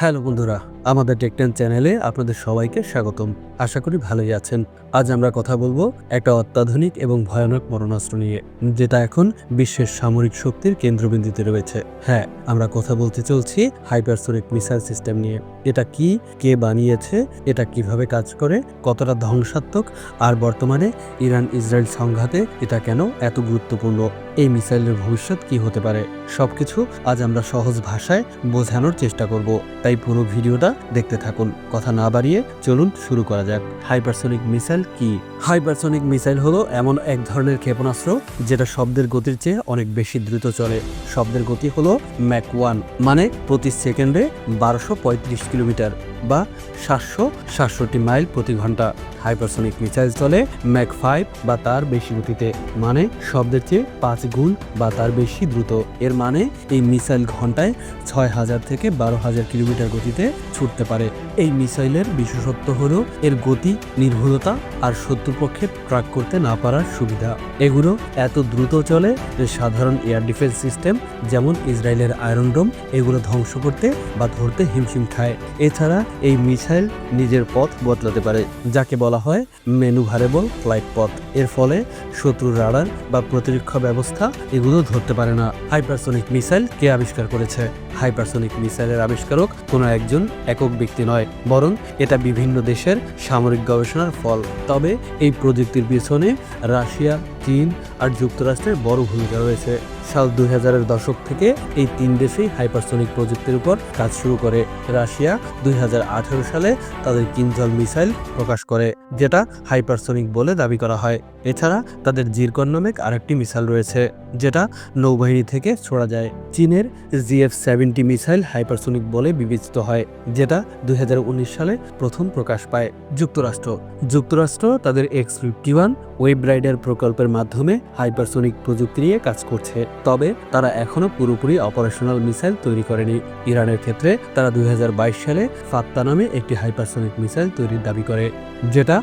Hello বন্ধুরা, আমাদের টেকটেন চ্যানেলে আপনাদের সবাইকে স্বাগতম। আশা করি ভালোই আছেন। আজ আমরা কথা বলব একটা অত্যাধুনিক এবং ভয়ানক মরণাস্ত্র নিয়ে, যেটা এখন বিশ্বের সামরিক শক্তির কেন্দ্রবিন্দুতে রয়েছে। হ্যাঁ আমরা কথা বলতে চলছি হাইপারসোনিক মিসাইল সিস্টেম নিয়ে। এটা কি, কে বানিয়েছে, এটা কীভাবে কাজ করে, কতটা ধ্বংসাত্মক, আর বর্তমানে ইরান ইসরায়েল সংঘাতে এটা কেন এত গুরুত্বপূর্ণ, এই মিসাইলের ভবিষ্যৎ কি হতে পারে, সবকিছু আজ আমরা সহজ ভাষায় বোঝানোর চেষ্টা করব। তাই পুরো ভিডিওটা দেখতে থাকুন। কথা না বাড়িয়ে চলুন শুরু করা যাক। হাইপারসোনিক মিসাইল কি? হাইপারসোনিক মিসাইল হলো এমন এক ধরনের ক্ষেপণাস্ত্র যেটা শব্দের গতির চেয়ে অনেক বেশি দ্রুত চলে। শব্দের গতি হলো ম্যাক ওয়ান মানে প্রতি সেকেন্ডে বারোশো কিলোমিটার। বা সাতশো সাতষট্টি মাইল প্রতি ঘণ্টা। হাইপারসোনিক মিসাইল চলে ম্যাক ফাইভ বা তার বেশি গতিতে। মানে শব্দের চেয়ে পাঁচ গুণ বা তার বেশি দ্রুত। এর মানে এই মিসাইল ঘন্টায় ছয় হাজার থেকে বারো হাজার কিলোমিটার গতিতে ছুটতে পারে। এই মিসাইলের বিশেষত্ব হল এর গতি, নির্ভুলতা আর শত্রুপক্ষে ট্রাক করতে না পারার সুবিধা। এগুলো এত দ্রুত চলে যে সাধারণ এয়ার ডিফেন্স সিস্টেম যেমন ইসরায়েলের আয়রন ডোম এগুলো ধ্বংস করতে বা ধরতে হিমশিম খায়। এছাড়া এই মিসাইল নিজের পথ বদলাতে পারে, যাকে বলা হয় মেনুভারেবল ফ্লাইট পথ। এর ফলে শত্রুর রাডার বা প্রতিরক্ষা ব্যবস্থা এগুলো ধরতে পারে না। হাইপারসোনিক মিসাইল কে আবিষ্কার করেছে? হাইপারসোনিক মিসাইলের আবিষ্কারক কোনো একজন একক ব্যক্তি নয়, বরং এটা বিভিন্ন দেশের সামরিক গবেষণার ফল। তবে এই প্রযুক্তির পিছনে রাশিয়া, চীন আর যুক্তরাষ্ট্রের বড় ভূমিকা রয়েছে। সাল দুই হাজারের দশক থেকে এই তিন দেশেই হাইপারসোনিক প্রযুক্তির উপর কাজ শুরু করে। রাশিয়া দুই হাজার আঠারো সালে তাদের কিনজল মিসাইল প্রকাশ করে, যেটা হাইপারসোনিক বলে দাবি করা হয়। এছাড়া তাদের জিরকন নামেক আরেকটি মিসাইল রয়েছে। যেটা নৌবাহিনী থেকে ছোড়া যায়। চীনের জিএফ সেভেন্টি মিসাইল হাইপারসোনিক বলে বিবেচিত হয়, যেটা দুই হাজার উনিশ সালে প্রথম প্রকাশ পায়। যুক্তরাষ্ট্র। যুক্তরাষ্ট্র তাদের X fifty one wave rider প্রকল্পের মাধ্যমে হাইপারসোনিক প্রযুক্তি নিয়ে কাজ করছে। তবে তারা এখনও পুরোপুরি অপারেশনাল মিসাইল তৈরি করেনি। ইরানের ক্ষেত্রে তারা দুই হাজার বাইশ সালে ফাত্তা নামে একটি হাইপারসোনিক মিসাইল তৈরির দাবি করে, যেটা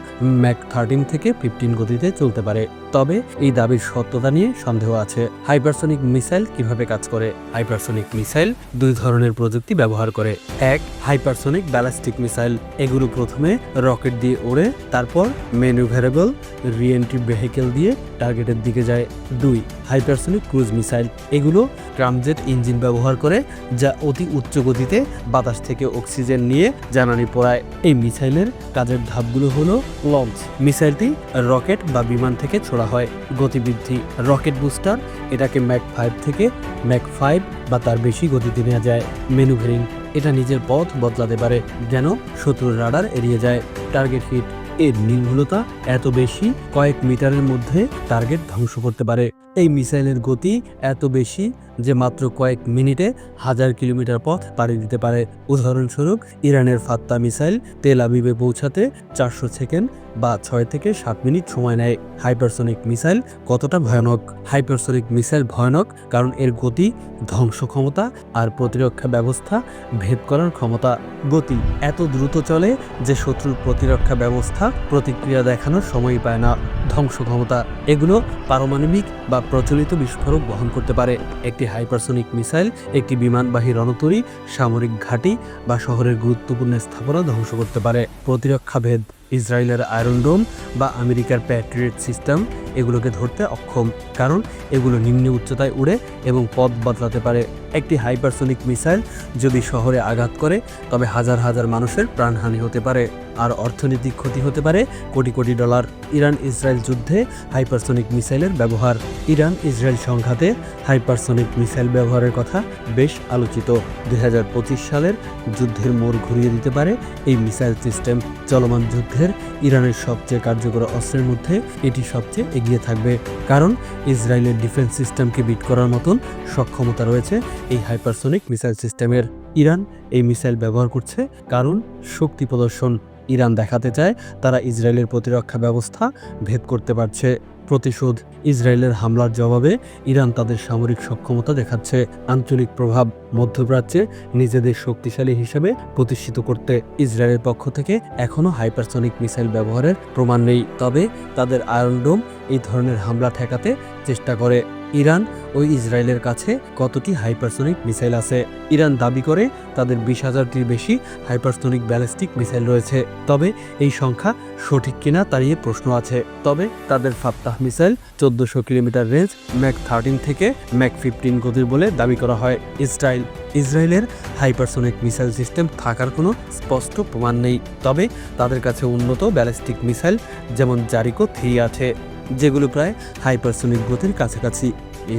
ম্যাক থার্টিন থেকে ফিফটিন গতিতে চলতে পারে। তবে এই দাবির সত্যতা নিয়ে সন্দেহ আছে। হাইপারসোনিক মিসাইল কীভাবে কাজ করে? হাইপারসোনিক মিসাইল দুই ধরনের প্রযুক্তি ব্যবহার করে। এক, হাইপারসোনিক ব্যালাস্টিক মিসাইল। এগুলো প্রথমে রকেট দিয়ে ওড়ে, তারপর ম্যানুভেরেবল রিএন্ট্রি ভেহিকেল দিয়ে টার্গেটের দিকে যায়। দুই, হাইপারসোনিক ক্রুজ মিসাইল। এগুলো ট্রামজেট ইঞ্জিন ব্যবহার করে, যা অতি উচ্চ গতিতে বাতাস থেকে অক্সিজেন নিয়ে জ্বালানি পোড়ায়। এই মিসাইলের কাজের ধাপগুলো হলো লঞ্চ। মিসাইলটি রকেট বা বিমান থেকে ছোড়া হয়। গতিবৃদ্ধি। রকেট বুস্টার এটাকে ম্যাক ফাইভ থেকে ম্যাক ফাইভ বা তার বেশি গতিতে নেওয়া যায়। মেনুভেরিং এটা নিজের পথ বদলাতে পারে যেন শত্রুর রাডার এড়িয়ে যায়। টার্গেট হিট এর নির্ভুলতা এত বেশি, কয়েক মিটারের মধ্যে টার্গেট ধ্বংস করতে পারে। এই মিসাইলের গতি এত বেশি যে মাত্র কয়েক মিনিটে হাজার কিলোমিটার পথ পাড়ি দিতে পারে। উদাহরণস্বরূপ, ইরানের ফাত্তা মিসাইল তেল আবিবে পৌঁছাতে চারশো সেকেন্ড বা ছয় থেকে সাত মিনিট সময় নেয়। হাইপারসোনিক মিসাইল কতটা ভয়ানক? হাইপারসোনিক মিসাইল ভয়ানক কারণ এর গতি, ধ্বংস ক্ষমতা আর প্রতিরক্ষা ব্যবস্থা ভেদ করার ক্ষমতা। গতি এত দ্রুত চলে যে শত্রুর প্রতিরক্ষা ব্যবস্থা প্রতিক্রিয়া দেখানোর সময় পায় না। ধ্বংস ক্ষমতা, এগুলো পারমাণবিক বা প্রচলিত বিস্ফোরক বহন করতে পারে। একটি হাইপারসোনিক মিসাইল, একটি বিমানবাহী রণতরী, সামরিক ঘাঁটি বা শহরের গুরুত্বপূর্ণ স্থাপনা ধ্বংস করতে পারে। প্রতিরক্ষা ভেদ ইসরায়েলের আয়রন ডোম বা আমেরিকার প্যাট্রিয়েট সিস্টেম এগুলোকে ধরতে অক্ষম। কারণ এগুলো নিম্ন উচ্চতায় উড়ে এবং পথ বদলাতে পারে একটি হাইপারসোনিক মিসাইল যদি শহরে আঘাত করে, তবে হাজার হাজার মানুষের প্রাণহানি হতে পারে। আর অর্থনৈতিক ক্ষতি হতে পারে crore crore dollar. Iran Israel যুদ্ধে হাইপারসোনিক মিসাইলের ব্যবহার। ইরান ইসরায়েল সংঘাতে হাইপারসোনিক মিসাইল ব্যবহারের কথা বেশ আলোচিত। দু হাজার পঁচিশ সালের যুদ্ধের মোড় ঘুরিয়ে দিতে পারে এই মিসাইল সিস্টেম চলমান যুদ্ধের ইরানের সবচেয়ে কার্যকর অস্ত্রের মধ্যে এটি সবচেয়ে এগিয়ে থাকবে। কারণ ইসরায়েলের ডিফেন্স সিস্টেমকে বিট করার মতন সক্ষমতা রয়েছে এই হাইপারসোনিক মিসাইল সিস্টেমের। ইরান এই মিসাইল ব্যবহার করছে কারণ শক্তি প্রদর্শন ইরান দেখাতে চায়, তারা ইসরায়েলের প্রতিরক্ষা ব্যবস্থা ভেদ করতে পারছে। প্রতিশোধ, ইসরায়েলের হামলার জবাবে ইরান তাদের সামরিক সক্ষমতা দেখাচ্ছে। আঞ্চলিক প্রভাব মধ্যপ্রাচ্যে নিজেদের শক্তিশালী হিসেবে প্রতিষ্ঠিত করতে ইসরায়েলের পক্ষ থেকে এখনও হাইপারসনিক মিসাইল ব্যবহারের প্রমাণ নেই। তবে তাদের আয়রনডোম এই ধরনের হামলা ঠেকাতে চেষ্টা করে। ইরান ও ইসরায়েলের কাছে কতটি হাইপারসোনিক মিসাইল আছে? ইরান দাবি করে তাদের বিশ হাজারটির বেশি হাইপারসোনিক ব্যালিস্টিক মিসাইল রয়েছে। তবে এই সংখ্যা সঠিক কিনা তা নিয়ে প্রশ্ন আছে। তবে তাদের ফাত্তাহ মিসাইল চোদ্দশো কিলোমিটার রেঞ্জ ম্যাক থার্টিন থেকে ম্যাক ফিফটিন গতির বলে দাবি করা হয়। ইসরায়েল, ইসরায়েলের হাইপারসোনিক মিসাইল সিস্টেম থাকার কোনো স্পষ্ট প্রমাণ নেই। তবে তাদের কাছে উন্নত ব্যালিস্টিক মিসাইল যেমন জারিকো থ্রি আছে। যেগুলো প্রায় হাইপারসোনিক গতির কাছাকাছি।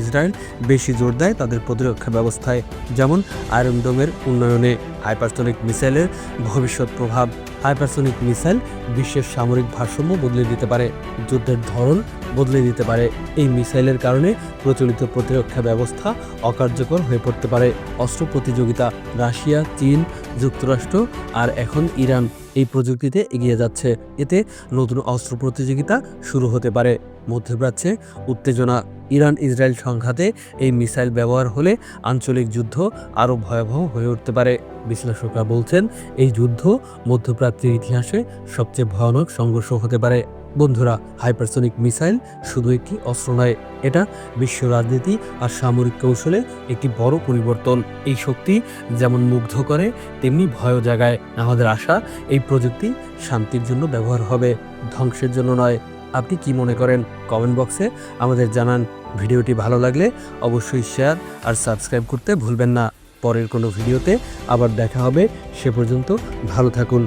ইসরায়েল বেশি জোর দেয় তাদের প্রতিরক্ষা ব্যবস্থায়, যেমন আয়রনডোমের উন্নয়নে। হাইপারসোনিক মিসাইলের ভবিষ্যৎ প্রভাব হাইপারসোনিক মিসাইল বিশ্বের সামরিক ভারসাম্য বদলে দিতে পারে, যুদ্ধের ধরন বদলে দিতে পারে। এই মিসাইলের কারণে প্রচলিত প্রতিরক্ষা ব্যবস্থা অকার্যকর হয়ে পড়তে পারে। অস্ত্র প্রতিযোগিতা রাশিয়া, চীন, যুক্তরাষ্ট্র আর এখন ইরান এই প্রযুক্তিতে এগিয়ে যাচ্ছে। এতে নতুন অস্ত্র প্রতিযোগিতা শুরু হতে পারে। মধ্যপ্রাচ্যে উত্তেজনা। ইরান ইসরায়েল সংঘাতে এই মিসাইল ব্যবহার হলে আঞ্চলিক যুদ্ধ আরও ভয়াবহ হয়ে উঠতে পারে। বিশ্লেষকরা বলছেন, এই যুদ্ধ মধ্যপ্রাচ্যের ইতিহাসে সবচেয়ে ভয়ানক সংঘর্ষ হতে পারে। বন্ধুরা, হাইপারসোনিক মিসাইল শুধু একটি অস্ত্র নয়, এটা বিশ্ব রাজনীতি আর সামরিক কৌশলে একটি বড় পরিবর্তন। এই শক্তি যেমন মুগ্ধ করে, তেমনি ভয় জাগায়। আমাদের আশা, এই প্রযুক্তি শান্তির জন্য ব্যবহার হবে, ধ্বংসের জন্য নয়। আপনি কি মনে করেন? কমেন্ট বক্সে আমাদের জানান। ভিডিওটি ভালো লাগলে অবশ্যই শেয়ার আর সাবস্ক্রাইব করতে ভুলবেন না। পরের কোনো ভিডিওতে আবার দেখা হবে। সে পর্যন্ত ভালো থাকুন।